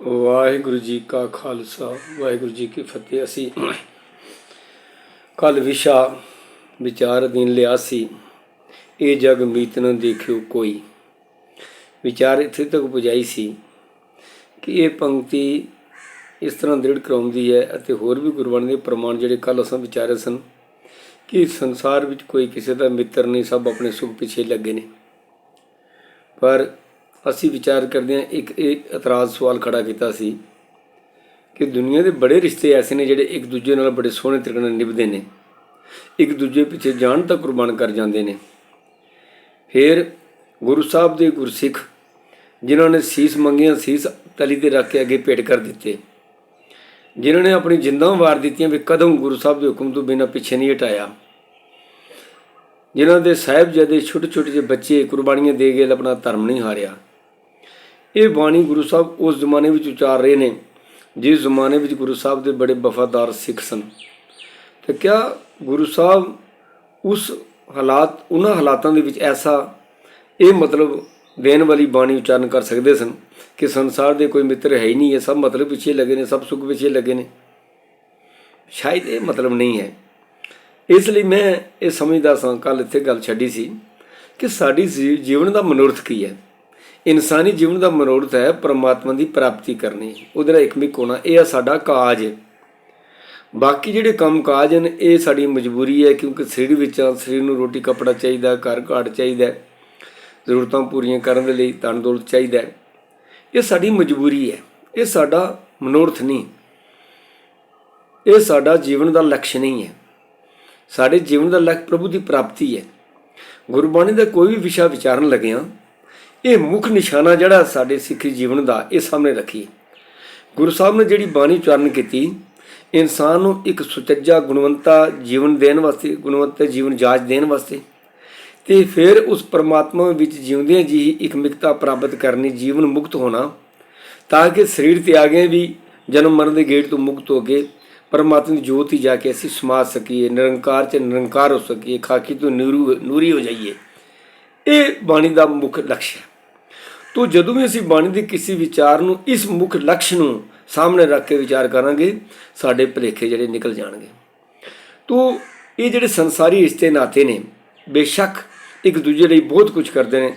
ਵਾਹਿਗੁਰੂ ਜੀ ਕਾ ਖਾਲਸਾ, ਵਾਹਿਗੁਰੂ ਜੀ ਕੀ ਫਤਿਹ। ਅਸੀਂ ਕੱਲ ਵਿਸ਼ਾ ਵਿਚਾਰ ਅਧੀਨ ਲਿਆ ਸੀ, ਇਹ ਜਗ ਮੀਤ ਨਾ ਦੇਖਿਓ ਕੋਈ। ਵਿਚਾਰ ਇੱਥੇ ਤੱਕ ਪੁਜਾਈ ਸੀ ਕਿ ਇਹ ਪੰਕਤੀ ਇਸ ਤਰ੍ਹਾਂ ਦ੍ਰਿੜ ਕਰਾਉਂਦੀ ਹੈ ਅਤੇ ਹੋਰ ਵੀ ਗੁਰਬਾਣੀ ਦੇ ਪ੍ਰਮਾਣ ਜਿਹੜੇ ਕੱਲ ਅਸਾਂ ਵਿਚਾਰੇ ਸਨ ਕਿ ਸੰਸਾਰ ਵਿੱਚ ਕੋਈ ਕਿਸੇ ਦਾ ਮਿੱਤਰ ਨਹੀਂ, ਸਭ ਆਪਣੇ ਸੁਖ ਪਿੱਛੇ ਲੱਗੇ ਨੇ। ਪਰ ਅਸੀਂ ਵਿਚਾਰ ਕਰਦੇ ਹਾਂ, ਇੱਕ ਇਹ ਇਤਰਾਜ਼ ਸਵਾਲ ਖੜਾ ਕੀਤਾ ਸੀ ਕਿ ਦੁਨੀਆ ਦੇ ਬੜੇ ਰਿਸ਼ਤੇ ਐਸੇ ਨੇ ਜਿਹੜੇ ਇੱਕ ਦੂਜੇ ਨਾਲ ਬੜੇ ਸੋਹਣੇ ਤਰੀਕੇ ਨਾਲ ਨਿਭਦੇ ਨੇ। ਇੱਕ ਦੂਜੇ ਪਿੱਛੇ ਜਾਨ ਤੱਕ ਕੁਰਬਾਨ ਕਰ ਜਾਂਦੇ ਨੇ। ਫਿਰ ਗੁਰੂ ਸਾਹਿਬ ਦੇ ਗੁਰਸਿੱਖ, ਜਿਨ੍ਹਾਂ ਨੇ ਸੀਸ ਮੰਗੀਆਂ, ਸੀਸ ਤਲੀ ਤੇ ਰੱਖ ਕੇ ਅੱਗੇ ਭੇਟ ਕਰ ਦਿੱਤੇ। ਜਿਨ੍ਹਾਂ ਨੇ ਆਪਣੀ ਜਿੰਦਾਂ ਵਾਰ ਦਿੱਤੀਆਂ ਵੀ ਕਦਮ ਗੁਰੂ ਸਾਹਿਬ ਦੇ ਹੁਕਮ ਤੋਂ ਬਿਨਾਂ ਪਿੱਛੇ ਨਹੀਂ ਹਟਾਇਆ। ਜਿਨ੍ਹਾਂ ਦੇ ਸਾਹਿਬਜ਼ਾਦੇ ਛੋਟੇ ਛੋਟੇ ਜਿਹੇ ਬੱਚੇ ਕੁਰਬਾਨੀਆਂ ਦੇ ਕੇ ਆਪਣਾ ਧਰਮ ਨਹੀਂ ਹਾਰਿਆ। ਇਹ ਬਾਣੀ ਗੁਰੂ ਸਾਹਿਬ ਉਸ ਜ਼ਮਾਨੇ ਵਿੱਚ ਉਚਾਰ ਰਹੇ ਨੇ, ਜਿਸ ਜ਼ਮਾਨੇ ਵਿੱਚ ਗੁਰੂ ਸਾਹਿਬ ਦੇ ਬੜੇ ਵਫਾਦਾਰ ਸਿੱਖ ਸਨ। ਤੇ ਕਿਆ ਗੁਰੂ ਸਾਹਿਬ ਉਸ ਹਾਲਾਤ, ਉਹਨਾਂ ਹਾਲਾਤਾਂ ਦੇ ਵਿੱਚ ਐਸਾ ਇਹ ਮਤਲਬ ਦੇਣ ਵਾਲੀ ਬਾਣੀ ਉਚਾਰਨ ਕਰ ਸਕਦੇ ਸਨ ਕਿ ਸੰਸਾਰ ਦੇ ਕੋਈ ਮਿੱਤਰ ਹੈ ਹੀ ਨਹੀਂ, ਇਹ ਸਭ ਮਤਲਬ ਪਿੱਛੇ ਲੱਗੇ ਨੇ, ਸਭ ਸੁੱਖ ਪਿੱਛੇ ਲੱਗੇ ਨੇ। ਸ਼ਾਇਦ ਇਹ ਮਤਲਬ ਨਹੀਂ ਹੈ। ਇਸ ਲਈ ਮੈਂ ਇਹ ਸਮਝਦਾ ਸਾਂ ਕੱਲ ਇੱਥੇ ਗੱਲ ਛੱਡੀ ਸੀ ਕਿ ਸਾਡੀ ਜੀ- ਜੀਵਨ ਦਾ ਮਨੋਰਥ ਕੀ ਹੈ? ਇਨਸਾਨੀ ਜੀਵਨ ਦਾ ਮਨੋਰਥ ਹੈ ਪਰਮਾਤਮਾ ਦੀ ਪ੍ਰਾਪਤੀ ਕਰਨੀ। ਉਹਦੇ ਨਾਲ ਇਕਮਿਕ ਹੋਣਾ, ਇਹ ਆ ਸਾਡਾ ਕਾਜ। ਬਾਕੀ ਜਿਹੜੇ ਕੰਮ ਕਾਜ ਹਨ, ਇਹ ਸਾਡੀ ਮਜਬੂਰੀ ਹੈ, ਕਿਉਂਕਿ ਸਰੀਰ ਵਿੱਚ ਸਰੀਰ ਨੂੰ ਰੋਟੀ ਕੱਪੜਾ ਚਾਹੀਦਾ, ਘਰ ਘਾਟ ਚਾਹੀਦਾ ਜ਼ਰੂਰਤਾਂ ਪੂਰੀਆਂ ਕਰਨ ਦੇ ਲਈ ਤਨ ਦੌਲਤ ਚਾਹੀਦਾ ਇਹ ਸਾਡੀ ਮਜਬੂਰੀ ਹੈ, ਇਹ ਸਾਡਾ ਮਨੋਰਥ ਨਹੀਂ। ਇਹ ਸਾਡਾ ਜੀਵਨ ਦਾ ਲਕਸ਼ ਨਹੀਂ ਹੈ। ਸਾਡੇ ਜੀਵਨ ਦਾ ਲਕਸ਼ ਪ੍ਰਭੂ ਦੀ ਪ੍ਰਾਪਤੀ ਹੈ। ਗੁਰਬਾਣੀ ਦਾ ਕੋਈ ਵੀ ਵਿਸ਼ਾ ਵਿਚਾਰਨ ਲੱਗਿਆ ਇਹ ਮੁੱਖ ਨਿਸ਼ਾਨਾ ਜਿਹੜਾ ਸਾਡੇ ਸਿੱਖੀ ਜੀਵਨ ਦਾ ਇਹ ਸਾਹਮਣੇ ਰੱਖੀ। ਗੁਰੂ ਸਾਹਿਬ ਨੇ ਜਿਹੜੀ ਬਾਣੀ ਉਚਾਰਨ ਕੀਤੀ, ਇਨਸਾਨ ਨੂੰ ਇੱਕ ਸੁਚੱਜਾ ਗੁਣਵੰਤਾ ਜੀਵਨ ਦੇਣ ਵਾਸਤੇ, ਗੁਣਵੰਤਾ ਜੀਵਨ ਜਾਚ ਦੇਣ ਵਾਸਤੇ ਤੇ ਫਿਰ ਉਸ ਪਰਮਾਤਮਾ ਵਿੱਚ ਜਿਉਂਦਿਆਂ ਜੀ ਹੀ ਇੱਕ ਮਿਕਤਾ ਪ੍ਰਾਪਤ ਕਰਨੀ, ਜੀਵਨ ਮੁਕਤ ਹੋਣਾ, ਤਾਂ ਕਿ ਸਰੀਰ ਤਿਆਗੇ ਵੀ ਜਨਮ ਮਰਨ ਦੇ ਗੇਟ ਤੋਂ ਮੁਕਤ ਹੋ ਕੇ ਪਰਮਾਤਮਾ ਦੀ ਜੋਤ ਹੀ ਜਾ ਕੇ ਅਸੀਂ ਸਮਾ ਸਕੀਏ, ਨਿਰੰਕਾਰ ਚ ਨਿਰੰਕਾਰ ਹੋ ਸਕੀਏ, ਖਾਕੀ ਤੋਂ ਨੂਰੂ, ਨੂਰੀ ਹੋ ਜਾਈਏ। ਇਹ ਬਾਣੀ ਦਾ ਮੁੱਖ ਲਕਸ਼ ਹੈ। ਤੋ ਜਦੋਂ ਵੀ ਅਸੀਂ ਬਾਣੀ ਦੇ ਕਿਸੇ ਵਿਚਾਰ ਨੂੰ, ਇਸ ਮੁੱਖ ਲਕਸ਼ ਨੂੰ ਸਾਹਮਣੇ ਰੱਖ ਕੇ ਵਿਚਾਰ ਕਰਾਂਗੇ, ਸਾਡੇ ਭੁਲੇਖੇ ਜਿਹੜੇ ਨਿਕਲ ਜਾਣਗੇ। ਤੋ ਇਹ ਜਿਹੜੇ ਸੰਸਾਰੀ ਰਿਸ਼ਤੇ ਨਾਤੇ ਨੇ, ਬੇਸ਼ੱਕ ਇੱਕ ਦੂਜੇ ਲਈ ਬਹੁਤ ਕੁਝ ਕਰਦੇ ਨੇ।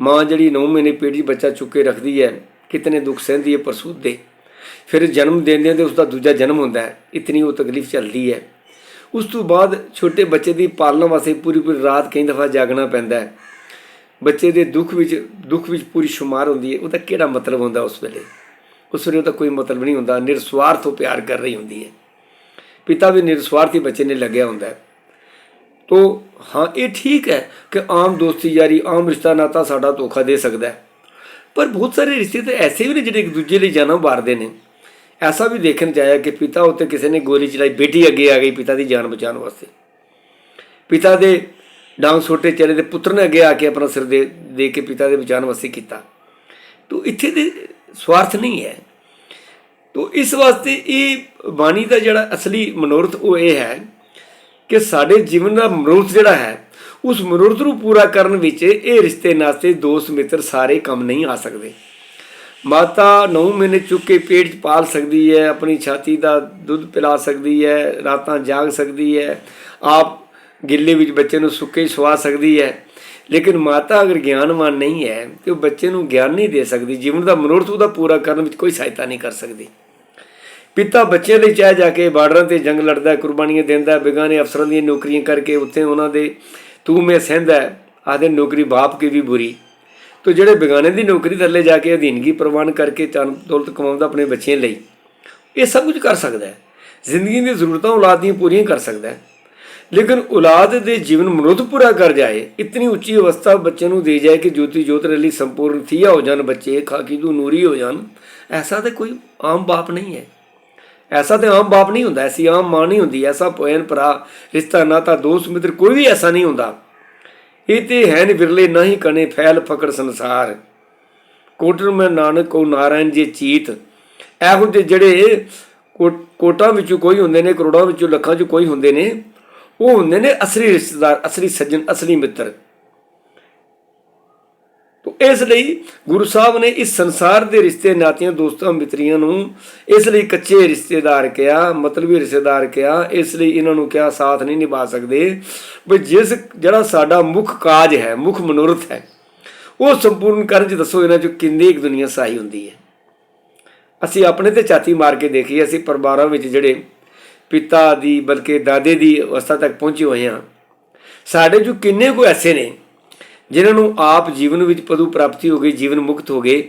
ਮਾਂ ਜਿਹੜੀ 9 ਮਹੀਨੇ ਪੇਟ 'ਚ ਬੱਚਾ ਚੁੱਕ ਕੇ ਰੱਖਦੀ ਹੈ, ਕਿਤਨੇ ਦੁੱਖ ਸਹਿੰਦੀ ਹੈ ਪ੍ਰਸੂਤ ਦੇ। ਫਿਰ ਜਨਮ ਦਿੰਦੇ ਤੇ ਉਸ ਦਾ ਦੂਜਾ ਜਨਮ ਹੁੰਦਾ ਹੈ, ਇਤਨੀ ਉਹ ਤਕਲੀਫ ਚੱਲਦੀ ਹੈ। ਉਸ ਤੋਂ ਬਾਅਦ ਛੋਟੇ ਬੱਚੇ ਦੀ ਪਾਲਣਾ ਵਾਸਤੇ ਪੂਰੀ ਪੂਰੀ ਰਾਤ ਕਈ ਦਫਾ ਜਾਗਣਾ ਪੈਂਦਾ ਹੈ। ਬੱਚੇ ਦੇ ਦੁੱਖ ਵਿੱਚ ਦੁੱਖ ਵਿੱਚ ਪੂਰੀ ਸ਼ੁਮਾਰ ਹੁੰਦੀ ਹੈ ਉਹਦਾ ਕਿਹੜਾ ਮਤਲਬ ਹੁੰਦਾ ਉਸ ਵੇਲੇ? ਉਸ ਵੇਲੇ ਉਹਦਾ ਕੋਈ ਮਤਲਬ ਨਹੀਂ ਹੁੰਦਾ, ਨਿਰਸਵਾਰਥ ਉਹ ਪਿਆਰ ਕਰ ਰਹੀ ਹੁੰਦੀ ਹੈ। ਪਿਤਾ ਵੀ ਨਿਰਸਵਾਰਥੀ ਬੱਚੇ ਨੇ ਲੱਗਿਆ ਹੁੰਦਾ ਹੈ। ਤੋ ਹਾਂ, ਇਹ ਠੀਕ ਹੈ ਕਿ ਆਮ ਦੋਸਤੀ ਯਾਰੀ, ਆਮ ਰਿਸ਼ਤਾ ਨਾਤਾ ਸਾਡਾ ਧੋਖਾ ਦੇ ਸਕਦਾ ਹੈ। ਪਰ ਬਹੁਤ ਸਾਰੇ ਰਿਸ਼ਤੇ ਤਾਂ ਐਸੇ ਵੀ ਨੇ ਜਿਹੜੇ ਇੱਕ ਦੂਜੇ ਲਈ ਜਾਨਾਂ ਵਾਰਦੇ ਨੇ। ਐਸਾ ਵੀ ਦੇਖਣ ਚ ਆਇਆ ਕਿ ਪਿਤਾ ਉੱਤੇ ਕਿਸੇ ਨੇ ਗੋਲੀ ਚਲਾਈ, ਬੇਟੀ ਅੱਗੇ ਆ ਗਈ ਪਿਤਾ ਦੀ ਜਾਨ ਬਚਾਉਣ ਵਾਸਤੇ। ਪਿਤਾ ਦੇ ਡਾਂਗ ਛੋਟੇ ਚਿਹਰੇ ਦੇ ਪੁੱਤਰ ਨੇ ਅੱਗੇ ਆ ਕੇ ਆਪਣਾ ਸਿਰ ਦੇ ਦੇ ਕੇ ਪਿਤਾ ਦੇ ਬਚਾਉਣ ਵਾਸਤੇ ਕੀਤਾ। ਤੋ ਇੱਥੇ ਦੇ ਸਵਾਰਥ ਨਹੀਂ ਹੈ। ਤੋ ਇਸ ਵਾਸਤੇ ਇਹ ਬਾਣੀ ਦਾ ਜਿਹੜਾ ਅਸਲੀ ਮਨੋਰਥ ਉਹ ਇਹ ਹੈ ਕਿ ਸਾਡੇ ਜੀਵਨ ਦਾ ਮਨੋਰਥ ਜਿਹੜਾ ਹੈ, ਉਸ ਮਨੋਰਥ ਨੂੰ ਪੂਰਾ ਕਰਨ ਵਿੱਚ ਇਹ ਰਿਸ਼ਤੇ ਨਾਤੇ ਦੋਸਤ, ਮਿੱਤਰ ਸਾਰੇ ਕੰਮ ਨਹੀਂ ਆ ਸਕਦੇ। ਮਾਤਾ 9 ਮਹੀਨੇ ਚੁੱਕ ਕੇ ਪੇਟ 'ਚ ਪਾਲ ਸਕਦੀ ਹੈ, ਆਪਣੀ ਛਾਤੀ ਦਾ ਦੁੱਧ ਪਿਲਾ ਸਕਦੀ ਹੈ, ਰਾਤਾਂ ਜਾਗ ਸਕਦੀ ਹੈ, ਆਪ ਗਿੱਲੇ ਵਿੱਚ ਬੱਚੇ ਨੂੰ ਸੁੱਕੇ ਸਵਾ ਸਕਦੀ ਹੈ। ਲੇਕਿਨ ਮਾਤਾ ਅਗਰ ਗਿਆਨਵਾਨ ਨਹੀਂ ਹੈ ਤੇ ਉਹ ਬੱਚੇ ਨੂੰ ਗਿਆਨ ਨਹੀਂ ਦੇ ਸਕਦੀ। ਜੀਵਨ ਦਾ ਮਨੋਰਥ ਉਹਦਾ ਪੂਰਾ ਕਰਨ ਵਿੱਚ ਕੋਈ ਸਹਾਇਤਾ ਨਹੀਂ ਕਰ ਸਕਦੀ। ਪਿਤਾ ਬੱਚਿਆਂ ਲਈ ਚਾਹ ਜਾ ਕੇ ਬਾਰਡਰਾਂ ਤੇ ਜੰਗ ਲੜਦਾ ਕੁਰਬਾਨੀਆਂ ਦਿੰਦਾ ਹੈ, ਅਫਸਰਾਂ ਦੀਆਂ ਨੌਕਰੀਆਂ ਕਰਕੇ ਉੱਥੇ ਉਹਨਾਂ ਦੇ ਤੂੰ ਮੈਂ ਸਹਿੰਦਾ ਹੈ, ਆਖਦੇ ਨੌਕਰੀ ਬਾਪ ਕੀ ਵੀ ਬੁਰੀ। ਤੋ ਜਿਹੜੇ ਬੇਗਾਨੇ ਦੀ ਨੌਕਰੀ ਥੱਲੇ ਜਾ ਕੇ ਅਧੀਨਗੀ ਪ੍ਰਵਾਨ ਕਰਕੇ ਚੰਨ ਦੌਲਤ ਕਮਾਉਂਦਾ ਆਪਣੇ ਬੱਚਿਆਂ ਲਈ ਇਹ ਸਭ ਕੁਝ ਕਰ ਸਕਦਾ ਹੈ। ਜ਼ਿੰਦਗੀ ਦੀਆਂ ਜ਼ਰੂਰਤਾਂ ਔਲਾਦ ਦੀਆਂ ਪੂਰੀਆਂ ਕਰ ਸਕਦਾ ਹੈ। ਲੇਕਿਨ ਔਲਾਦ ਦੇ ਜੀਵਨ ਮਨੁੱਖ ਪੂਰਾ ਕਰ ਜਾਏ, ਇਤਨੀ ਉੱਚੀ ਅਵਸਥਾ ਬੱਚੇ ਨੂੰ ਦੇ ਜਾਏ ਕਿ ਜੋਤੀ ਜੋਤ ਰਲੀ ਸੰਪੂਰਨ ਥੀਆ ਹੋ ਜਾਣ ਬੱਚੇ, ਖਾਕੀ ਤੋਂ ਨੂਰੀ ਹੋ ਜਾਣ, ਐਸਾ ਤਾਂ ਕੋਈ ਆਮ ਬਾਪ ਨਹੀਂ ਹੈ। ਐਸਾ ਤੇ ਆਮ ਬਾਪ ਨਹੀਂ ਹੁੰਦਾ, ਐਸੀ ਆਮ ਮਾਂ ਨਹੀਂ ਹੁੰਦੀ, ਐਸਾ ਭੈਣ ਭਰਾ, ਰਿਸ਼ਤਾ, ਨਾਤਾ, ਦੋਸਤ, ਮਿੱਤਰ ਕੋਈ ਵੀ ਐਸਾ ਨਹੀਂ ਹੁੰਦਾ। ਇਹ ਤੇ ਹੈ ਨੀ ਵਿਰਲੇ ਨਹੀਂ ਕਣੇ ਫੈਲ ਫਕੜ ਸੰਸਾਰ। ਕੋਟਰ ਮੈਂ ਨਾਨਕ ਕੋ ਨਾਰਾਇਣ ਜੀ ਚੀਤ। ਇਹੋ ਜਿਹੇ ਜਿਹੜੇ ਕੋ- ਕੋਟਾਂ ਵਿੱਚੋਂ ਕੋਈ ਹੁੰਦੇ ਨੇ, ਕਰੋੜਾਂ ਵਿੱਚੋਂ, ਲੱਖਾਂ ਚੋਂ ਕੋਈ ਹੁੰਦੇ ਨੇ ਉਹ ਹੁੰਦੇ ਨੇ ਅਸਲੀ ਰਿਸ਼ਤੇਦਾਰ, ਅਸਲੀ ਸੱਜਣ, ਅਸਲੀ ਮਿੱਤਰ। ਤੋ ਇਸ ਲਈ ਗੁਰੂ ਸਾਹਿਬ ਨੇ ਇਸ ਸੰਸਾਰ ਦੇ ਰਿਸ਼ਤੇ ਨਾਤੀਆਂ, ਦੋਸਤਾਂ, ਮਿੱਤਰੀਆਂ ਨੂੰ ਇਸ ਲਈ ਕੱਚੇ ਰਿਸ਼ਤੇਦਾਰ ਕਿਹਾ, ਮਤਲਬੀ ਰਿਸ਼ਤੇਦਾਰ ਕਿਹਾ, ਇਸ ਲਈ ਇਹਨਾਂ ਨੂੰ ਕਿਹਾ, ਸਾਥ ਨਹੀਂ ਨਿਭਾ ਸਕਦੇ। ਵੀ ਜਿਸ ਜਿਹੜਾ ਸਾਡਾ ਮੁੱਖ ਕਾਜ ਹੈ, ਮੁੱਖ ਮਨੋਰਥ ਹੈ, ਉਹ ਸੰਪੂਰਨ ਕਰਨ ਚ ਦੱਸੋ ਇਹਨਾਂ ਚ ਕਿੰਨੀ ਇੱਕ ਦੁਨੀਆ ਸਾਈ ਹੁੰਦੀ ਹੈ। ਅਸੀਂ ਆਪਣੇ ਤੇ ਛਾਤੀ ਮਾਰ ਕੇ ਦੇਖੀਏ, ਅਸੀਂ ਪਰਿਵਾਰਾਂ ਵਿੱਚ ਜਿਹੜੇ ਪਿਤਾ ਦੀ ਬਲਕਿ ਦਾਦੇ ਦੀ ਅਵਸਥਾ ਤੱਕ ਪਹੁੰਚੇ ਹੋਏ ਹਾਂ ਸਾਡੇ ਜੋ ਕਿੰਨੇ ਕੋ ਐਸੇ ਨੇ, ਜਿਨ੍ਹਾਂ ਨੂੰ ਆਪ ਜੀਵਨ ਵਿੱਚ ਪਦੂ ਪ੍ਰਾਪਤੀ ਹੋ ਗਈ, ਜੀਵਨ ਮੁਕਤ ਹੋ ਗਏ,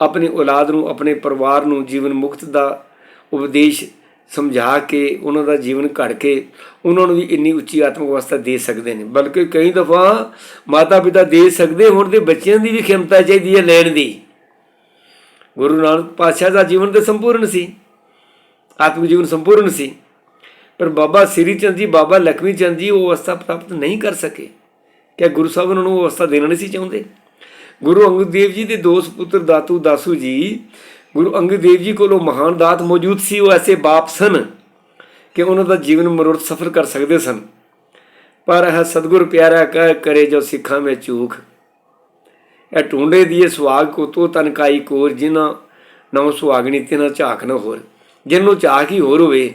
ਆਪਣੀ ਔਲਾਦ ਨੂੰ, ਆਪਣੇ ਪਰਿਵਾਰ ਨੂੰ ਜੀਵਨ ਮੁਕਤ ਦਾ ਉਪਦੇਸ਼ ਸਮਝਾ ਕੇ, ਉਹਨਾਂ ਦਾ ਜੀਵਨ ਘੜ ਕੇ, ਉਹਨਾਂ ਨੂੰ ਵੀ ਇੰਨੀ ਉੱਚੀ ਆਤਮਿਕ ਅਵਸਥਾ ਦੇ ਸਕਦੇ ਨੇ। ਬਲਕਿ ਕਈ ਦਫਾ ਮਾਤਾ ਪਿਤਾ ਦੇ ਸਕਦੇ ਹੁਣ ਦੇ ਬੱਚਿਆਂ ਦੀ ਵੀ ਖਿਮਤਾ ਚਾਹੀਦੀ ਹੈ ਲੈਣ ਦੀ। ਗੁਰੂ ਨਾਨਕ ਪਾਤਸ਼ਾਹ ਦਾ ਜੀਵਨ ਤੇ ਸੰਪੂਰਨ ਸੀ। ਆਤਮਿਕ ਜੀਵਨ ਸੰਪੂਰਨ ਸੀ। ਪਰ ਬਾਬਾ ਸ੍ਰੀ ਚੰਦ ਜੀ, ਬਾਬਾ ਲਖਮੀ ਚੰਦ ਜੀ ਉਹ ਅਵਸਥਾ ਪ੍ਰਾਪਤ ਨਹੀਂ ਕਰ ਸਕੇ। ਕਿ ਗੁਰੂ ਸਾਹਿਬ ਉਹਨਾਂ ਨੂੰ ਉਹ ਅਵਸਥਾ ਦੇਣਾ ਨਹੀਂ ਸੀ ਚਾਹੁੰਦੇ? ਗੁਰੂ ਅੰਗਦ ਦੇਵ ਜੀ ਦੇ ਦੋ ਸੁਪੁੱਤਰ ਦਾਤੂ ਦਾਸੂ ਜੀ, ਗੁਰੂ ਅੰਗਦ ਦੇਵ ਜੀ ਕੋਲੋਂ ਮਹਾਨ ਦਾਤ ਮੌਜੂਦ ਸੀ, ਉਹ ਐਸੇ ਬਾਪ ਸਨ ਕਿ ਉਹਨਾਂ ਦਾ ਜੀਵਨ ਮਨੋਰਥ ਸਫ਼ਰ ਕਰ ਸਕਦੇ ਸਨ। ਪਰ ਇਹ ਸਤਿਗੁਰ ਪਿਆਰਾ ਕਹਿ ਕਰੇ ਜੋ ਸਿੱਖਾਂ ਵਿੱਚ ਚੂਕ ਇਹ ਟੁੰਡੇ ਦੀਏ ਸੁਹਾਗ ਕੋ ਤੋ ਤਨਕਾਈ ਕੋਰ ਜਿਨ੍ਹਾਂ ਨੌ ਸੁਹਾਗਣੀ ਤਿਨਾ ਝਾਕ ਨਾ ਹੋਰ। ਜਿਹਨੂੰ ਝਾਕ ਹੀ ਹੋਰ ਹੋਵੇ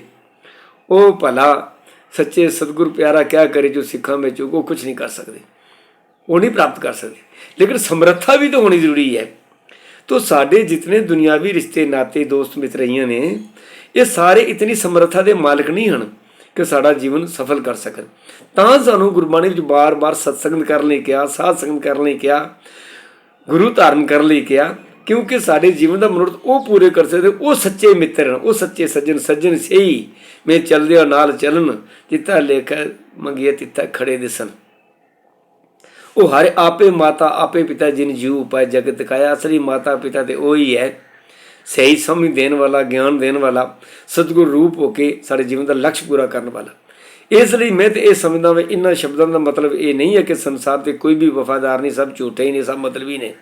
ਉਹ ਭਲਾ ਸੱਚੇ ਸਤਿਗੁਰ ਪਿਆਰਾ ਕਿਆ ਕਰੇ ਜੋ ਸਿੱਖਾਂ ਵਿੱਚ ਉਹ ਕੁਝ ਨਹੀਂ ਕਰ ਸਕਦੇ। ਉਹ ਨਹੀਂ ਪ੍ਰਾਪਤ ਕਰ ਸਕਦੇ। ਲੇਕਿਨ ਸਮਰੱਥਾ ਵੀ ਤਾਂ ਹੋਣੀ ਜ਼ਰੂਰੀ ਹੈ। ਤੋ ਸਾਡੇ ਜਿਤਨੇ ਦੁਨਿਆਵੀ ਰਿਸ਼ਤੇ, ਨਾਤੇ, ਦੋਸਤ ਮਿੱਤਰੀਆਂ ਨੇ, ਇਹ ਸਾਰੇ ਇਤਨੀ ਸਮਰੱਥਾ ਦੇ ਮਾਲਕ ਨਹੀਂ ਹਨ ਕਿ ਸਾਡਾ ਜੀਵਨ ਸਫਲ ਕਰ ਸਕਣ। ਤਾਂ ਸਾਨੂੰ ਗੁਰਬਾਣੀ ਵਿੱਚ ਬਾਰ-ਬਾਰ ਸਤਸੰਗ ਕਰਨ ਲਈ ਕਿਹਾ, ਸਾਧ ਸੰਗਤ ਕਰਨ ਲਈ ਕਿਹਾ, ਗੁਰੂ ਧਾਰਨ ਕਰਨ ਲਈ ਕਿਹਾ ਕਿਉਂਕਿ ਸਾਡੇ ਜੀਵਨ ਦਾ ਮਨੋਰਥ ਉਹ ਪੂਰੇ ਕਰ ਸਕਦੇ, ਉਹ ਸੱਚੇ ਮਿੱਤਰ ਹਨ, ਉਹ ਸੱਚੇ ਸੱਜਣ ਸੱਜਣ ਸਹੀ। ਮੈਂ ਚੱਲਦੇ ਨਾਲ ਚੱਲਣ ਜਿੱਤਾ ਲੇਖ ਮੰਗਿਆ ਤਿੱਤਾ ਖੜੇ ਦਿਸਣ। ਉਹ ਹਰ ਆਪੇ ਮਾਤਾ, ਆਪੇ ਪਿਤਾ ਜਿਨ ਜੀਉ ਪਾਇ ਜਗਤ ਕਾਇਆ, ਅਸਲੀ ਮਾਤਾ ਪਿਤਾ ਤੇ ਉਹੀ ਹੈ। ਸਹੀ ਸਮਝ ਦੇਣ ਵਾਲਾ, ਗਿਆਨ ਦੇਣ ਵਾਲਾ, ਸਤਿਗੁਰ ਰੂਪ ਹੋ ਕੇ ਸਾਡੇ ਜੀਵਨ ਦਾ ਲਕਸ਼ ਪੂਰਾ ਕਰਨ ਵਾਲਾ। ਇਸ ਲਈ ਮੈਂ ਤੇ ਇਹ ਸਮਝਦਾ ਮੈਂ ਇਹਨਾਂ ਸ਼ਬਦਾਂ ਦਾ ਮਤਲਬ ਇਹ ਨਹੀਂ ਹੈ ਕਿ ਸੰਸਾਰ ਤੇ ਕੋਈ ਵੀ ਵਫਾਦਾਰ ਨਹੀਂ ਸਭ ਝੂਠੇ ਹੀ ਨੇ, ਸਭ ਮਤਲਬੀ ਨੇ।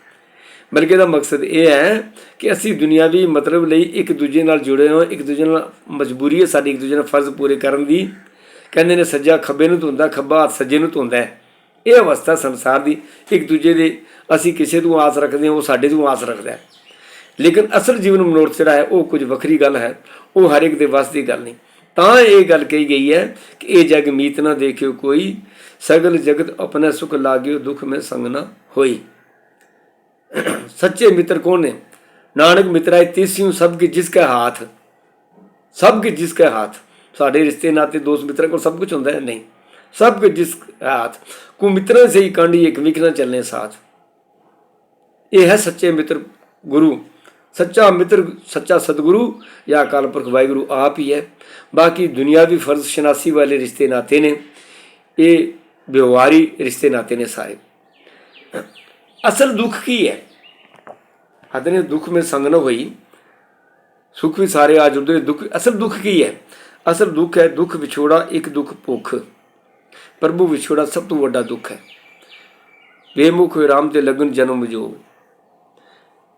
ਬਲਕਿ ਇਹਦਾ ਮਕਸਦ ਇਹ ਹੈ ਕਿ ਅਸੀਂ ਦੁਨਿਆਵੀ ਮਤਲਬ ਲਈ ਇੱਕ ਦੂਜੇ ਨਾਲ ਜੁੜੇ ਹਾਂ ਇੱਕ ਦੂਜੇ ਨਾਲ ਮਜਬੂਰੀ ਹੈ ਸਾਡੀ, ਇੱਕ ਦੂਜੇ ਨਾਲ ਫਰਜ਼ ਪੂਰੇ ਕਰਨ ਦੀ। ਕਹਿੰਦੇ ਨੇ ਸੱਜਾ ਖੱਬੇ ਨੂੰ ਧੁੰਦਾ, ਖੱਬਾ ਹੱਥ ਸੱਜੇ ਨੂੰ ਧੁੰਦਾ ਹੈ। ਇਹ ਅਵਸਥਾ ਸੰਸਾਰ ਦੀ ਇੱਕ ਦੂਜੇ ਦੇ ਅਸੀਂ ਕਿਸੇ ਤੋਂ ਆਸ ਰੱਖਦੇ ਹਾਂ, ਉਹ ਸਾਡੇ ਤੋਂ ਆਸ ਰੱਖਦਾ ਹੈ। ਲੇਕਿਨ ਅਸਲ ਜੀਵਨ ਮਨੋਰਥ ਜਿਹੜਾ ਹੈ, ਉਹ ਕੁਝ ਵੱਖਰੀ ਗੱਲ ਹੈ, ਉਹ ਹਰ ਇੱਕ ਦੇ ਵੱਸ ਦੀ ਗੱਲ ਨਹੀਂ। ਤਾਂ ਇਹ ਗੱਲ ਕਹੀ ਗਈ ਹੈ ਕਿ ਇਹ ਜਗ ਮੀਤ ਨਾ ਦੇਖਿਓ ਕੋਈ, ਸਗਲ ਜਗਤ ਆਪਣਾ ਸੁਖ ਲਾਗਿਓ, ਦੁਖ ਮੈਂ ਸੰਗ ਨਾ ਹੋਈ। सच्चे मित्र कौन है ਨਾਨਕ ਮਿਤਰਾਏ ਤੀਸਿਉ ਸਭ ਕੀ ਜਿਸ ਕਾ ਹਾਥ ਸਭ ਕੀ ਜਿਸ ਕਾ ਹਾਥ ਸਾਡੇ ਰਿਸ਼ਤੇ ਨਾਤੇ ਦੋਸਤ ਮਿੱਤਰਾਂ ਕੋਲ ਸਭ ਕੁਝ ਹੁੰਦਾ ਹੈ ਨਹੀਂ ਸਭ ਕੁਝ ਜਿਸ ਕਾ ਹਾਥ ਕੋ ਮਿੱਤਰਾਂ ਸੇ ਹੀ ਕਾਂਡੀ ਇੱਕ ਵਿਕ ਨਾ ਚੱਲਨੇ ਸਾਥ ਇਹ ਹੈ ਸੱਚੇ ਮਿੱਤਰ ਗੁਰੂ ਸੱਚਾ ਮਿੱਤਰ ਸੱਚਾ ਸਤਿਗੁਰੂ ਜਾਂ ਅਕਾਲ ਪੁਰਖ ਵਾਹਿਗੁਰੂ ਆਪ ਹੀ ਹੈ ਬਾਕੀ ਦੁਨਿਆਵੀ ਫਰਜ਼ ਸ਼ਨਾਸੀ ਵਾਲੇ ਰਿਸ਼ਤੇ ਨਾਤੇ ਨੇ ਇਹ ਵਿਵਹਾਰੀ ਰਿਸ਼ਤੇ ਨਾਤੇ ਨੇ ਸਾਰੇ ਅਸਲ ਦੁੱਖ ਕੀ ਹੈ ਅਦਨੇ ਦੁੱਖ में संग न ਹੋਈ ਸੁਖ ਵੀ ਸਾਰੇ ਆ ਜੁੜੇ ਦੁੱਖ ਅਸਲ ਦੁੱਖ ਕੀ ਹੈ ਅਸਲ ਦੁੱਖ ਹੈ ਦੁੱਖ ਵਿਛੋੜਾ ਇੱਕ ਦੁੱਖ ਭੁੱਖ ਪ੍ਰਭੂ ਵਿਛੋੜਾ ਸਭ ਤੋਂ ਵੱਡਾ ਦੁੱਖ ਹੈ ਬੇਮੁਖ ਰਾਮ ਤੇ ਲਗਨ ਜਨਮ ਜੋਗ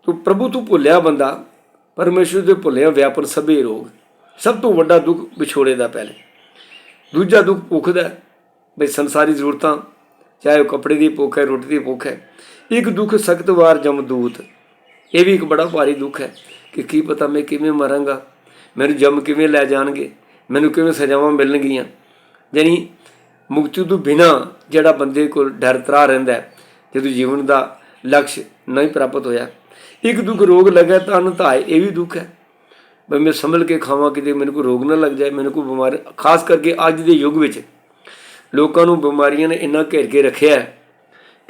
ਤੂੰ ਪ੍ਰਭੂ ਤੂੰ ਭੁੱਲਿਆ ਬੰਦਾ ਪਰਮੇਸ਼ਰ ਦੇ ਭੁੱਲਿਆ ਵਿਆਪਨ ਸਭੇ ਰੋਗ ਸਭ ਤੋਂ ਵੱਡਾ ਦੁੱਖ ਵਿਛੋੜੇ ਦਾ ਪਹਿਲੇ ਦੂਜਾ ਦੁੱਖ ਭੁੱਖ ਦਾ ਹੈ। ਬਈ ਸੰਸਾਰੀ ਜ਼ਰੂਰਤਾਂ ਚਾਹੇ ਉਹ ਕੱਪੜੇ ਦੀ ਭੁੱਖ ਹੈ ਰੋਟੀ ਦੀ ਭੁੱਖ ਹੈ ਇੱਕ ਦੁੱਖ ਸਖਤ ਵਾਰ ਜਮਦੂਤ। ਇਹ ਵੀ ਇੱਕ ਬੜਾ ਭਾਰੀ ਦੁੱਖ ਹੈ ਕਿ ਕੀ ਪਤਾ ਮੈਂ ਕਿਵੇਂ ਮਰਾਂਗਾ, ਮੈਨੂੰ ਜਮ ਕਿਵੇਂ ਲੈ ਜਾਣਗੇ, ਮੈਨੂੰ ਕਿਵੇਂ ਸਜ਼ਾਵਾਂ ਮਿਲਣਗੀਆਂ। ਯਾਨੀ ਮੁਕਤੀ ਤੋਂ ਬਿਨਾ ਜਿਹੜਾ ਬੰਦੇ ਕੋਲ ਡਰ ਤਰਾ ਰਹਿੰਦਾ ਹੈ, ਜਦੋਂ ਜੀਵਨ ਦਾ ਲਕਸ਼ ਨਹੀਂ ਪ੍ਰਾਪਤ ਹੋਇਆ, ਇੱਕ ਦੁੱਖ ਰੋਗ ਲੱਗਾ ਤਾਂ ਧਾਏ, ਇਹ ਵੀ ਦੁੱਖ ਹੈ। ਬਈ ਮੈਂ ਸੰਭਲ ਕੇ ਖਾਵਾਂ ਕਿਤੇ ਮੈਨੂੰ ਕੋਈ ਰੋਗ ਨਾ ਲੱਗ ਜਾਏ, ਮੈਨੂੰ ਕੋਈ ਬਿਮਾਰੀ, ਖਾਸ ਕਰਕੇ ਅੱਜ ਦੇ ਯੁੱਗ ਵਿੱਚ ਲੋਕਾਂ ਨੂੰ ਬਿਮਾਰੀਆਂ ਨੇ ਇੰਨਾ ਘੇਰ ਕੇ ਰੱਖਿਆ ਹੈ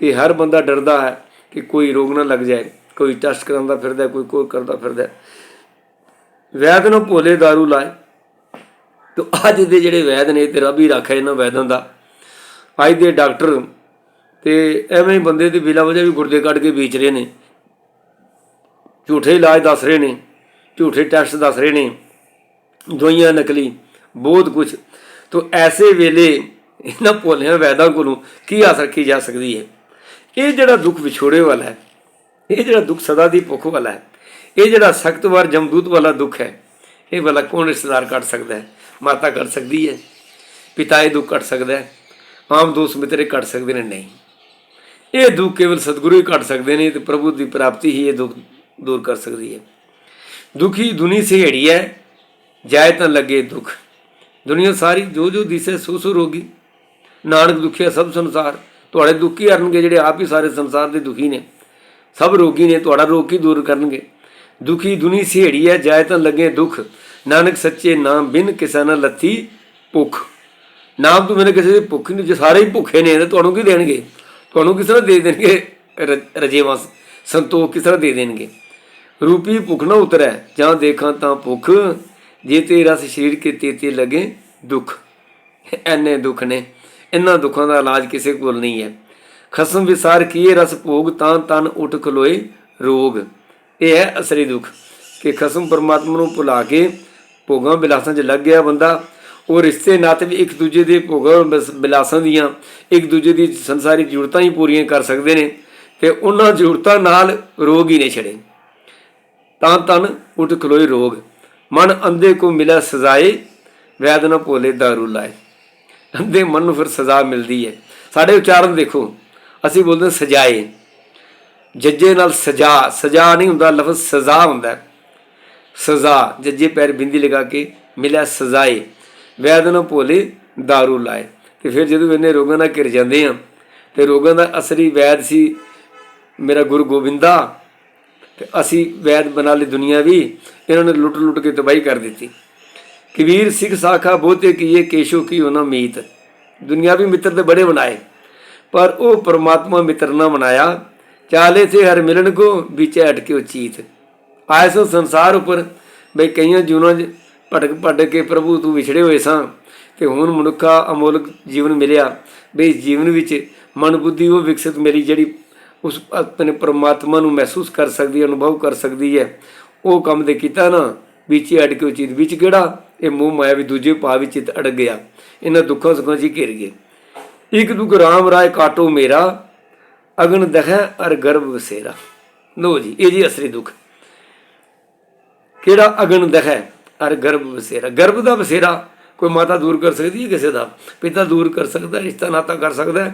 ਕਿ ਹਰ ਬੰਦਾ ਡਰਦਾ ਹੈ ਕਿ ਕੋਈ ਰੋਗ ਨਾ ਲੱਗ ਜਾਏ, ਕੋਈ ਟੈਸਟ ਕਰਾਉਂਦਾ ਫਿਰਦਾ, ਕੋਈ ਕੋਈ ਕਰਦਾ ਫਿਰਦਾ ਵੈਦ ਨੂੰ ਭੋਲੇ दारू ਲਾਏ। ਤੇ ਅੱਜ ਦੇ ਜਿਹੜੇ ਵੈਦ ਨੇ ਤੇ ਰੱਬ ਹੀ ਰੱਖਿਆ ਇਹਨਾਂ ਵੈਦਾਂ ਦਾ। ਅੱਜ ਦੇ ਡਾਕਟਰ ਤੇ ਐਵੇਂ ਹੀ ਬੰਦੇ ਦੀ ਬਿਲਾ ਵਜ੍ਹਾ ਵੀ ਗੁਰਦੇ ਕੱਢ ਕੇ ਵੇਚ ਰਹੇ ਨੇ। ਝੂਠੇ ਇਲਾਜ ਦੱਸ ਰਹੇ ਨੇ, ਝੂਠੇ ਟੈਸਟ ਦੱਸ ਰਹੇ ਨੇ, ਦਵਾਈਆਂ ਨਕਲੀ, ਬਹੁਤ ਕੁਝ ਤੋਂ ਐਸੇ ਵੇਲੇ ਇਹਨਾਂ ਭੋਲਿਆਂ ਵੈਦਾਂ ਕੋਲੋਂ ਕੀ ਆਸ ਰੱਖੀ ਜਾ ਸਕਦੀ ਹੈ? ਇਹ ਜਿਹੜਾ ਦੁੱਖ ਵਿਛੋੜੇ ਵਾਲਾ ਹੈ, ਇਹ ਜਿਹੜਾ ਦੁੱਖ ਸਦਾ ਦੀ ਭੁੱਖ ਵਾਲਾ ਹੈ, ਇਹ ਜਿਹੜਾ ਸਖਤ ਵਾਰ ਜਮਦੂਤ ਵਾਲਾ ਦੁੱਖ ਹੈ, ਇਹ ਵਾਲਾ ਕੌਣ ਰਿਸ਼ਤੇਦਾਰ ਕੱਢ ਸਕਦਾ ਹੈ? ਮਾਤਾ ਕੱਢ ਸਕਦੀ ਹੈ, ਪਿਤਾ ਇਹ ਦੁੱਖ ਕੱਢ ਸਕਦਾ ਹੈ, ਆਮ ਦੋਸਤ ਮਿੱਤਰੇ ਕੱਢ ਸਕਦੇ ਨੇ, ਨਹੀਂ। ਇਹ ਦੁੱਖ ਕੇਵਲ ਸਤਿਗੁਰੂ ਹੀ ਕੱਟ ਸਕਦੇ ਨੇ ਤੇ ਪ੍ਰਭੂ ਦੀ ਪ੍ਰਾਪਤੀ ਹੀ ਇਹ ਦੁੱਖ ਦੂਰ ਕਰ ਸਕਦੀ ਹੈ। ਦੁਖੀ ਦੁਨੀ ਸਿਹੜੀ ਹੈ ਜਾਇ ਤਾਂ ਲੱਗੇ ਦੁੱਖ। ਦੁਨੀਆ ਸਾਰੀ ਜੋ ਜੋ ਦਿਸੇ ਸੋ ਸੋ ਰੋਗੀ। ਨਾਨਕ ਦੁਖੀਆ ਸਭ ਸੰਸਾਰ। ਤੁਹਾਡੇ ਦੁਖੀ ਹਰਨਗੇ ਜਿਹੜੇ ਆਪ ਹੀ ਸਾਰੇ ਸੰਸਾਰ ਦੇ ਦੁਖੀ ਨੇ। ਸਭ ਰੋਗੀ ਨੇ, ਤੁਹਾਡਾ ਰੋਗ ਹੀ ਦੂਰ ਕਰਨਗੇ? ਦੁਖੀ ਦੁਨੀ ਸਿਹੜੀ ਹੈ ਜਾਇ ਤਾਂ ਲੱਗੇ ਦੁੱਖ। ਨਾਨਕ ਸੱਚੇ ਨਾਮ ਬਿਨ ਕਿਸੇ ਨਾ ਲੱਥੀ ਭੁੱਖ। ਨਾਮ ਤੋਂ ਮੈਨੂੰ ਕਿਸੇ ਦੀ ਭੁੱਖ ਨਹੀਂ, ਜੇ ਸਾਰੇ ਹੀ ਭੁੱਖੇ ਨੇ ਤਾਂ ਤੁਹਾਨੂੰ ਕੀ ਦੇਣਗੇ? ਤੁਹਾਨੂੰ ਕਿਸ ਤਰ੍ਹਾਂ ਦੇ ਦੇਣਗੇ ਰ- ਰਜੇਵਾਂ ਸੰਤੋਖ ਕਿਸ ਤਰ੍ਹਾਂ ਦੇ ਦੇਣਗੇ? ਰੂਪੀ ਭੁੱਖ ਨਾ ਉਤਰੈ, ਜਾਂ ਦੇਖਾਂ ਤਾਂ ਭੁੱਖ, ਜੇ ਤੇ ਰਸ ਸਰੀਰ ਕੇ ਤੇਤੇ ਲਗੇ ਦੁੱਖ। ਐਨੇ ਦੁੱਖ ਨੇ। ਇਹਨਾਂ ਦੁੱਖਾਂ ਦਾ ਇਲਾਜ ਕਿਸੇ ਕੋਲ ਨਹੀਂ ਹੈ। ਖਸਮ ਵਿਸਾਰ ਕੀਏ ਰਸ ਭੋਗ, ਤਾਂ ਤਨ ਉਠ ਖਲੋਏ ਰੋਗ। ਇਹ ਹੈ ਅਸਲੀ ਦੁੱਖ ਕਿ ਖਸਮ ਪਰਮਾਤਮਾ ਨੂੰ ਭੁਲਾ ਕੇ ਭੋਗਾਂ ਬਿਲਾਸਾਂ 'ਚ ਲੱਗ ਗਿਆ ਬੰਦਾ। ਉਹ ਰਿਸ਼ਤੇ ਨਾਤੇ ਵੀ ਇੱਕ ਦੂਜੇ ਦੇ ਭੋਗਾਂ ਬਿਲਾਸਾਂ ਦੀਆਂ, ਇੱਕ ਦੂਜੇ ਦੀ ਸੰਸਾਰੀ ਜ਼ਰੂਰਤਾਂ ਹੀ ਪੂਰੀਆਂ ਕਰ ਸਕਦੇ ਨੇ ਤੇ ਉਹਨਾਂ ਜ਼ਰੂਰਤਾਂ ਨਾਲ ਰੋਗ ਹੀ ਨੇ ਛੜੇ। ਤਾਂ ਤਨ ਉਠ ਖਲੋਏ ਰੋਗ। ਮਨ ਅੰਧੇ ਕੋ ਮਿਲਿਆ ਸਜ਼ਾਏ, ਵੈਦ ਨਾ ਭੋਲੇ ਦਾਰੂ ਲਾਏ। ਅੰਧੇ ਮਨ ਨੂੰ ਫਿਰ ਸਜ਼ਾ ਮਿਲਦੀ ਹੈ। ਸਾਡੇ ਉਚਾਰਨ ਦੇਖੋ, ਅਸੀਂ ਬੋਲਦੇ ਸਜਾਏ। ਜੱਜੇ ਨਾਲ ਸਜਾ ਸਜਾ ਨਹੀਂ ਹੁੰਦਾ, ਲਫ਼ਜ਼ ਸਜ਼ਾ ਹੁੰਦਾ। ਸਜ਼ਾ, ਜੱਜੇ ਪੈਰ ਬਿੰਦੀ ਲਗਾ ਕੇ ਮਿਲਿਆ ਸਜ਼ਾਏ। ਵੈਦ ਨੂੰ ਭੋਲੇ दारू ਲਾਏ। ਤੇ ਫਿਰ ਜਦੋਂ ਇਹਨੇ ਰੋਗਾਂ ਨਾਲ ਘਿਰ ਜਾਂਦੇ ਆ ਤੇ ਰੋਗਾਂ ਦਾ ਅਸਲੀ ਵੈਦ ਸੀ ਮੇਰਾ ਗੁਰੂ ਗੋਬਿੰਦਾ। ਤੇ ਅਸੀਂ ਵੈਦ ਬਣਾ ਲਈ ਦੁਨੀਆ ਵੀ, ਇਹਨਾਂ ਨੇ ਲੁੱਟ ਲੁੱਟ ਕੇ ਤਬਾਹੀ ਕਰ ਦਿੱਤੀ। ਕਬੀਰ ਸਿੱਖ ਸਾਖਾ ਬਹੁਤੇ ਕੀਏ, ਕੇਸ਼ੋ ਕੀ ਉਹਨਾਂ ਮੀਤ। ਦੁਨਿਆਵੀ ਮਿੱਤਰ ਤੇ ਬੜੇ ਬਣਾਏ ਪਰ ਉਹ ਪਰਮਾਤਮਾ ਮਿੱਤਰ ਨਾ ਬਣਾਇਆ ਚਾਲੇ ਸੇ ਹਰ ਮਿਲਣ ਕੋ ਵਿਚੇ ਅਟਕੇ ਉਚੀਤ ਆਏ ਸੋ ਸੰਸਾਰ ਉੱਪਰ ਬਈ ਕਈਆਂ ਜੂਨਾਂ 'ਚ ਭਟਕ ਭਟਕ ਕੇ ਪ੍ਰਭੂ ਤੂੰ ਵਿਛੜੇ ਹੋਏ ਸਾਂ ਤੇ ਹੁਣ ਮਨੁੱਖਾ ਅਮੋਲਕ ਜੀਵਨ ਮਿਲਿਆ। ਬਈ ਇਸ ਜੀਵਨ ਵਿੱਚ ਮਨ ਬੁੱਧੀ ਉਹ ਵਿਕਸਿਤ ਮੇਰੀ ਜਿਹੜੀ ਉਸ ਆਪਣੇ ਪਰਮਾਤਮਾ ਨੂੰ ਮਹਿਸੂਸ ਕਰ ਸਕਦੀ ਹੈ, ਅਨੁਭਵ ਕਰ ਸਕਦੀ ਹੈ। ਉਹ ਕੰਮ ਦੇ ਕੀਤਾ ਨਾ, ਵਿੱਚ ਹੀ ਅੜ ਕੇ ਉਹ ਚੀਜ਼ ਵਿੱਚ ਕਿਹੜਾ? ਇਹ ਮੂੰਹ ਮਾਇਆ ਵੀ ਦੂਜੇ ਪਾ ਵਿੱਚ ਚਿੱਤ ਅੜਕ ਗਿਆ। ਇਹਨਾਂ ਦੁੱਖਾਂ ਸੁੱਖਾਂ 'ਚ ਹੀ ਘਿਰ ਗਏ। ਇੱਕ ਦੁੱਖ ਰਾਮ ਰਾਏ ਕਾਟੋ ਮੇਰਾ, ਅਗਨ ਦਖੈ ਅਰ ਗਰਭ ਵਸੇਰਾ। ਲੋ ਜੀ, ਇਹ ਜੀ ਅਸਲੀ ਦੁੱਖ। ਕਿਹੜਾ ਅਗਨ ਦਖੈ ਅਰ ਗਰਭ ਵਸੇਰਾ? ਗਰਭ ਦਾ ਵਸੇਰਾ ਕੋਈ ਮਾਤਾ ਦੂਰ ਕਰ ਸਕਦੀ ਹੈ ਕਿਸੇ ਦਾ? ਪਿਤਾ ਦੂਰ ਕਰ ਸਕਦਾ ਰਿਸ਼ਤਾ ਨਾਤਾ ਕਰ ਸਕਦਾ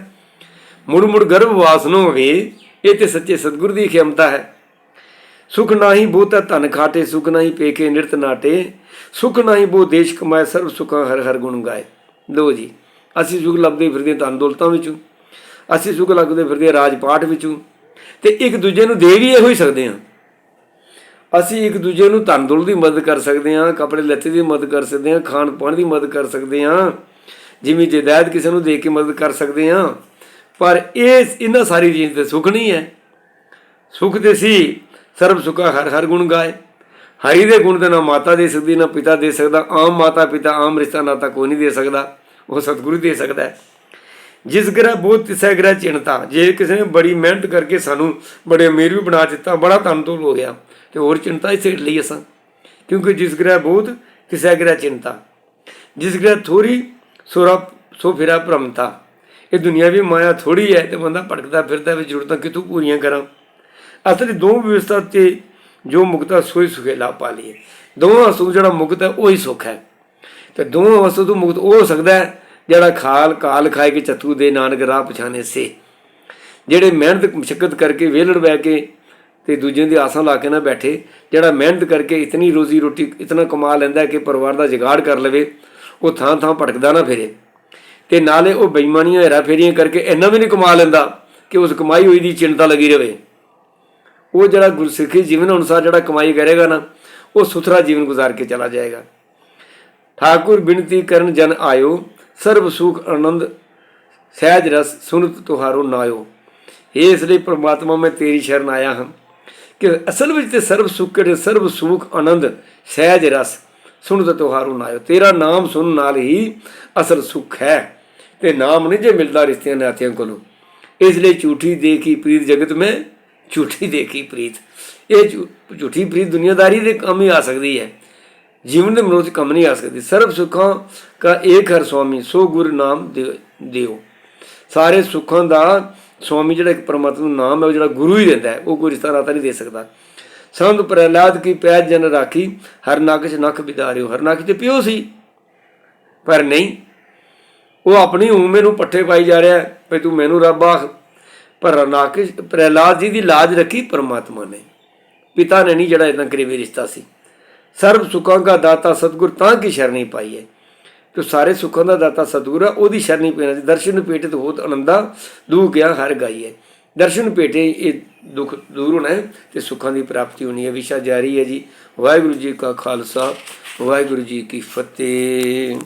ਮੁੜ ਮੁੜ ਗਰਭ ਵਾਸ ਨੂੰ ਹੋਵੇ, ਇਹ ਤੇ ਸੱਚੇ ਸਤਿਗੁਰ ਦੀ ਖਿਮਤਾ ਹੈ। ਸੁਖ ਨਾਹੀ ਬੋਤਾ ਧਨ ਖਾਟੇ, ਸੁਖ ਨਾਹੀ ਪੇਕੇ ਨਿਰਤ ਨਾਟੇ, ਸੁਖ ਨਾਹੀ ਬੋ ਦੇਸ਼ ਕਮਾਏ, ਸਰਬ ਸੁਖਾਂ ਹਰ ਹਰ ਗੁਣ ਗਾਏ। ਲੋ ਜੀ, ਅਸੀਂ ਸੁਖ ਲੱਭਦੇ ਫਿਰਦੇ ਧਨ ਦੌਲਤਾਂ ਵਿੱਚੋਂ, ਅਸੀਂ ਸੁਖ ਲੱਭਦੇ ਫਿਰਦੇ ਰਾਜ ਪਾਠ ਵਿੱਚੋਂ, ਤੇ ਇੱਕ ਦੂਜੇ ਨੂੰ ਦੇ ਵੀ ਇਹੋ ਹੀ ਸਕਦੇ ਹਾਂ। ਅਸੀਂ ਇੱਕ ਦੂਜੇ ਨੂੰ ਧਨ ਦੌਲਤ ਦੀ ਮਦਦ ਕਰ ਸਕਦੇ ਹਾਂ, ਕੱਪੜੇ ਲੱਤੇ ਦੀ ਮਦਦ ਕਰ ਸਕਦੇ ਹਾਂ, ਖਾਣ ਪਾਣ ਦੀ ਮਦਦ ਕਰ ਸਕਦੇ ਹਾਂ, ਜਿਵੇਂ ਜਾਇਦਾਦ ਕਿਸੇ ਨੂੰ ਦੇ ਕੇ ਮਦਦ ਕਰ ਸਕਦੇ ਹਾਂ, ਪਰ ਇਹ, ਇਹਨਾਂ ਸਾਰੀ ਚੀਜ਼ ਤੇ ਸੁਖ ਨਹੀਂ ਹੈ। ਸੁਖ ਤੇ ਸੀ ਸਰਬ ਸੁਖਾ ਹਰ ਹਰ ਗੁਣ ਗਾਏ। ਹਾਈ ਦੇ ਗੁਣ ਤੇ ਨਾ ਮਾਤਾ ਦੇ ਸਕਦੀ ਨਾ ਪਿਤਾ ਦੇ ਸਕਦਾ। ਆਮ ਮਾਤਾ ਪਿਤਾ, ਆਮ ਰਿਸ਼ਤਾ ਨਾਤਾ ਕੋਈ ਨਹੀਂ ਦੇ ਸਕਦਾ। ਉਹ ਸਤਿਗੁਰੂ ਦੇ ਸਕਦਾ ਹੈ। ਜਿਸ ਗ੍ਰਹਿ ਬਹੁਤ ਤਿਸੈ ਗ੍ਰਹਿ ਚਿੰਤਾ ਜੇ ਕਿਸੇ ਨੇ ਬੜੀ ਮਿਹਨਤ ਕਰਕੇ ਸਾਨੂੰ ਬੜੇ ਅਮੀਰ ਵੀ ਬਣਾ ਦਿੱਤਾ, ਬੜਾ ਧਨ ਹੋ ਗਿਆ, ਤੇ ਹੋਰ ਚਿੰਤਾ ਹੀ ਸੇੜ ਲਈ ਅਸਾਂ। ਕਿਉਂਕਿ ਜਿਸ ਗ੍ਰਹਿ ਬਹੁਤ ਤਿਸੈ ਗ੍ਰਹਿ ਚਿੰਤਾ ਜਿਸ ਗ੍ਰਹਿ ਥੋੜੀ ਸੋਰਾ ਸੋ ਫਿਰਾ ਭ੍ਰਮਤਾ, ਇਹ ਦੁਨੀਆ ਵੀ ਮਾਇਆ ਥੋੜੀ ਹੈ, ਤੇ ਬੰਦਾ ਭਟਕਦਾ ਫਿਰਦਾ, ਵੀ ਜ਼ਰੂਰਤਾਂ ਕਿੱਥੋਂ ਪੂਰੀਆਂ ਕਰਾਂ। ਅਸਲੀ ਦੋ ਵਿਵਸਥਾ ਤੇ ਜੋ ਮੁਕਤਾ ਸੋਈ ਸੁਖੇਲਾ ਪਾ ਲਈਏ। ਦੋਵਾਂ ਵਸਤੂ ਜਿਹੜਾ ਮੁਕਤ ਹੈ, ਉਹੀ ਸੁਖ ਹੈ। ਤੇ ਦੋਵਾਂ ਵਸਤੂ ਤੋਂ ਮੁਕਤ ਉਹ ਹੋ ਸਕਦਾ ਹੈ, ਜਿਹੜਾ ਖਾਲ ਕਾਲ ਖਾਏ ਕੇ ਚਤੂ ਦੇ ਨਾਨਕ ਰਾਹ ਪਛਾਣੇ ਸੇ। ਜਿਹੜੇ ਮਿਹਨਤ ਮੁਸ਼ਕਲ ਕਰਕੇ ਵਿਹਲੜ ਬੈ ਕੇ ਤੇ ਦੂਜਿਆਂ ਦੀ ਆਸਾਂ ਲਾ ਕੇ ਨਾ ਬੈਠੇ, ਜਿਹੜਾ ਮਿਹਨਤ ਕਰਕੇ ਇਤਨੀ ਰੋਜ਼ੀ ਰੋਟੀ ਇਤਨਾ ਕਮਾ ਲੈਂਦਾ ਕਿ ਪਰਿਵਾਰ ਦਾ ਜੁਗਾੜ ਕਰ ਲਵੇ, ਉਹ ਥਾਂ ਥਾਂ ਭਟਕਦਾ ਨਾ ਫਿਰੇ। ਤੇ ਨਾਲੇ ਉਹ ਬੇਈਮਾਨੀਆਂ ਹੈਰਾ ਫੇਰੀਆਂ ਕਰਕੇ ਇੰਨਾ ਵੀ ਨਹੀਂ ਕਮਾ ਲੈਂਦਾ ਕਿ ਉਸ ਕਮਾਈ ਹੋਈ ਦੀ ਚਿੰਤਾ ਲੱਗੀ ਰਵੇ। ਉਹ ਜਿਹੜਾ ਗੁਰਸਿੱਖੀ ਜੀਵਨ ਅਨੁਸਾਰ ਜਿਹੜਾ ਕਮਾਈ ਕਰੇਗਾ ਨਾ, ਉਹ ਸੁਥਰਾ ਜੀਵਨ ਗੁਜ਼ਾਰ ਕੇ ਚਲਾ ਜਾਏਗਾ। ਠਾਕੁਰ ਬਿਨਤੀ ਕਰਨ ਜਨ ਆਇਓ, ਸਰਬ ਸੁਖ ਆਨੰਦ ਸਹਿਜ ਰਸ ਸੁਨਤ ਤੁਹਾਰੋ ਨਾਇਓ। ਇਹ ਇਸ ਲਈ ਪ੍ਰਮਾਤਮਾ, ਮੈਂ ਤੇਰੀ ਸ਼ਰਨ ਆਇਆ ਹਾਂ ਕਿ ਅਸਲ ਵਿੱਚ ਤੇ ਸਰਬ ਸੁਖ ਕਿਹੜੇ ਸਰਬ ਸੁਖ ਆਨੰਦ ਸਹਿਜ ਰਸ ਸੁਨਤ ਤੁਹਾਰੋ ਨਾਇਓ। ਤੇਰਾ ਨਾਮ ਸੁਣਨ ਨਾਲ ਹੀ ਅਸਲ ਸੁਖ ਹੈ ਤੇ ਨਾਮ ਨਹੀਂ ਜੇ ਮਿਲਦਾ ਰਿਸ਼ਤਿਆਂ ਨਾਤਿਆਂ ਕੋਲੋਂ। ਇਸ ਲਈ ਝੂਠੀ ਦੇਖੀ ਪ੍ਰੀਤ ਜਗਤ ਮੈਂ ਝੂਠੀ ਦੇਖੀ ਪ੍ਰੀਤ। ਇਹ ਝੂ- ਝੂਠੀ ਪ੍ਰੀਤ ਦੁਨੀਆਦਾਰੀ ਦੇ ਕੰਮ ਹੀ ਆ ਸਕਦੀ ਹੈ। ਜੀਵਨ ਦੇ ਮਨੋਰਥ ਕੰਮ ਨਹੀਂ ਆ ਸਕਦੀ। ਸਰਬ ਸੁੱਖਾਂ ਕਾ ਏਕ ਹਰ ਸੁਆਮੀ ਸੋ ਗੁਰ ਨਾਮ ਦੇ- ਦਿਓ। ਸਾਰੇ ਸੁੱਖਾਂ ਦਾ ਸੁਆਮੀ ਜਿਹੜਾ ਇੱਕ ਪਰਮਾਤਮਾ ਨਾਮ ਹੈ, ਉਹ ਜਿਹੜਾ ਗੁਰੂ ਹੀ ਦਿੰਦਾ ਹੈ, ਉਹ ਕੋਈ ਰਿਸ਼ਤਾ ਨਾਤਾ ਨਹੀਂ ਦੇ ਸਕਦਾ। ਸੰਤ ਪ੍ਰਹਿਲਾਦ ਕੀ ਪੈਜ ਜਨ ਰਾਖੀ, ਹਰ ਨਕਸ਼ ਨਖ ਵਿਦਾਰਿਓ। ਹਰ ਨਕਸ਼ ਤੇ ਪਿਓ ਸੀ, ਪਰ ਨਹੀਂ। ਉਹ ਆਪਣੀ ਉਮੇ ਨੂੰ ਪੱਠੇ ਪਾਈ ਜਾ ਰਿਹਾ ਹੈ, ਵੀ ਤੂੰ ਮੈਨੂੰ ਰੱਬ ਆਖ ਪਰ ਨਾਕਿਸ਼ ਪ੍ਰਹਿਲਾਦ ਜੀ ਦੀ ਲਾਜ ਰੱਖੀ ਪਰਮਾਤਮਾ ਨੇ। ਪਿਤਾ ਨੇ ਨਹੀਂ ਜਿਹੜਾ ਇतना ਕਰੀਬੀ ਰਿਸ਼ਤਾ ਸੀ। ਸਰਬ ਸੁੱਖਾਂ ਦਾ ਦਾਤਾ ਸਤਿਗੁਰ ਤਾਂ ਕੀ ਸ਼ਰਣੀ ਪਾਈ ਹੈ? ਤੇ ਸਾਰੇ ਸੁੱਖਾਂ ਦਾ ਦਾਤਾ ਸਤਿਗੁਰ ਆ, ਉਹਦੀ ਸ਼ਰਣੀ ਪੈਣਾ ਦਰਸ਼ਨ ਭੇਟੇ ਤੋਂ ਬਹੁਤ ਆਨੰਦਾ ਦੂਹ ਗਿਆ ਹਰ ਗਾਈ ਹੈ। ਦਰਸ਼ਨ ਭੇਟੇ ਇਹ ਦੁੱਖ ਦੂਰ ਹੋਣਾ ਹੈ ਤੇ ਸੁੱਖਾਂ ਦੀ ਪ੍ਰਾਪਤੀ ਹੋਣੀ ਹੈ। ਵਿਸ਼ਾ ਜਾਰੀ ਹੈ ਜੀ। ਵਾਹਿਗੁਰੂ ਜੀ ਕਾ ਖਾਲਸਾ, ਵਾਹਿਗੁਰੂ ਜੀ ਕੀ ਫਤਿਹ।